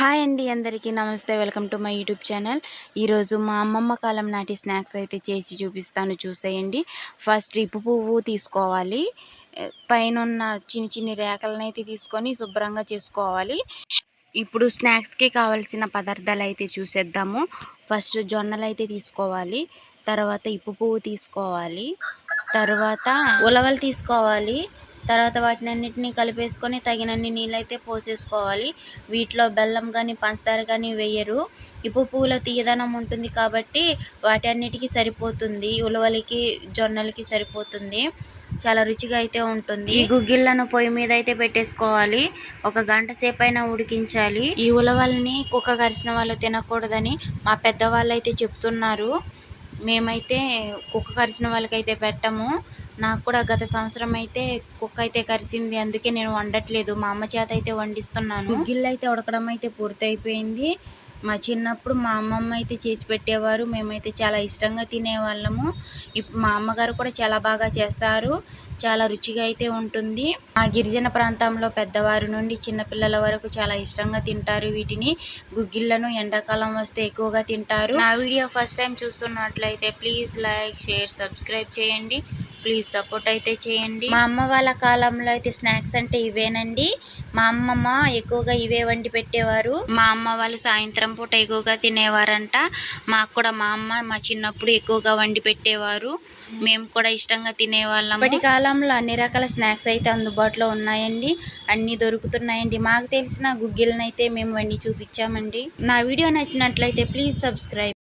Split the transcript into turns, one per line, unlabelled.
Hi అండి అందరికీ నమస్తే welcome to my YouTube channel. ఈరోజు మా అమ్మమ్మ కాలం నాటి స్నాక్స్ అయితే చేసి చూపిస్తాను చూసేయండి. ఫస్ట్ ఇప్పు పువ్వు తీసుకోవాలి. పైన ఉన్న చిన్ని చిన్ని రేఖలనైతే అయితే తీసుకొని శుభ్రంగా చేసుకోవాలి. ఇప్పుడు స్నాక్స్కి కావాల్సిన పదార్థాలు అయితే చూసేద్దాము. ఫస్ట్ జొన్నలు అయితే తీసుకోవాలి. తర్వాత ఇప్పు పువ్వు తీసుకోవాలి. తర్వాత ఉలవలు తీసుకోవాలి. తర్వాత వాటిని అన్నిటిని కలిపేసుకొని తగినన్ని నీళ్ళైతే పోసేసుకోవాలి. వీటిలో బెల్లం కానీ పంచదార కానీ వేయరు. ఇప్పు పువ్వుల తీయదనం ఉంటుంది కాబట్టి వాటి అన్నిటికీ సరిపోతుంది. ఉలవలకి జొన్నలకి సరిపోతుంది. చాలా రుచిగా అయితే ఉంటుంది. ఈ గుగ్గిళ్ళను పొయ్యి మీద అయితే పెట్టేసుకోవాలి. ఒక గంట సేపు అయినా ఉడికించాలి. ఈ ఉలవల్ని కుక్క కరిసిన వాళ్ళు తినకూడదని మా పెద్దవాళ్ళు అయితే చెప్తున్నారు. మేమైతే కుక్క కరిచిన వాళ్ళకైతే పెట్టము. నాకు కూడా గత సంవత్సరం అయితే కుక్క అయితే కరిసింది. అందుకే నేను వండట్లేదు. మా అమ్మ చేత అయితే వండిస్తున్నాను. గిల్లు అయితే ఉడకడం అయితే పూర్తయిపోయింది. మా చిన్నప్పుడు మా అమ్మమ్మ అయితే చేసి పెట్టేవారు. మేమైతే చాలా ఇష్టంగా తినేవాళ్ళము. ఇప్ మా అమ్మగారు కూడా చాలా బాగా చేస్తారు. చాలా రుచిగా అయితే ఉంటుంది. మా గిరిజన ప్రాంతంలో పెద్దవారి నుండి చిన్నపిల్లల వరకు చాలా ఇష్టంగా తింటారు వీటిని. గుగ్గిళ్ళను ఎండాకాలం వస్తే ఎక్కువగా తింటారు. నా వీడియో ఫస్ట్ టైం చూస్తున్నట్లయితే ప్లీజ్ లైక్ షేర్ సబ్స్క్రైబ్ చేయండి. ప్లీజ్ సపోర్ట్ అయితే చేయండి. మా అమ్మ వాళ్ళ కాలంలో అయితే స్నాక్స్ అంటే ఇవేనండి. మా అమ్మమ్మ ఎక్కువగా ఇవే వండి పెట్టేవారు. మా అమ్మ వాళ్ళు సాయంత్రం పూట ఎక్కువగా తినేవారంట. మాకు కూడా మా అమ్మ మా చిన్నప్పుడు ఎక్కువగా వండి పెట్టేవారు. మేము కూడా ఇష్టంగా తినేవాళ్ళం ఇప్పటి కాలంలో అన్ని రకాల స్నాక్స్ అయితే అందుబాటులో ఉన్నాయండి. అన్నీ దొరుకుతున్నాయండి. మాకు తెలిసిన గుగ్గిలనైతే మేము వండి చూపించామండి. నా వీడియో నచ్చినట్లయితే ప్లీజ్ సబ్స్క్రైబ్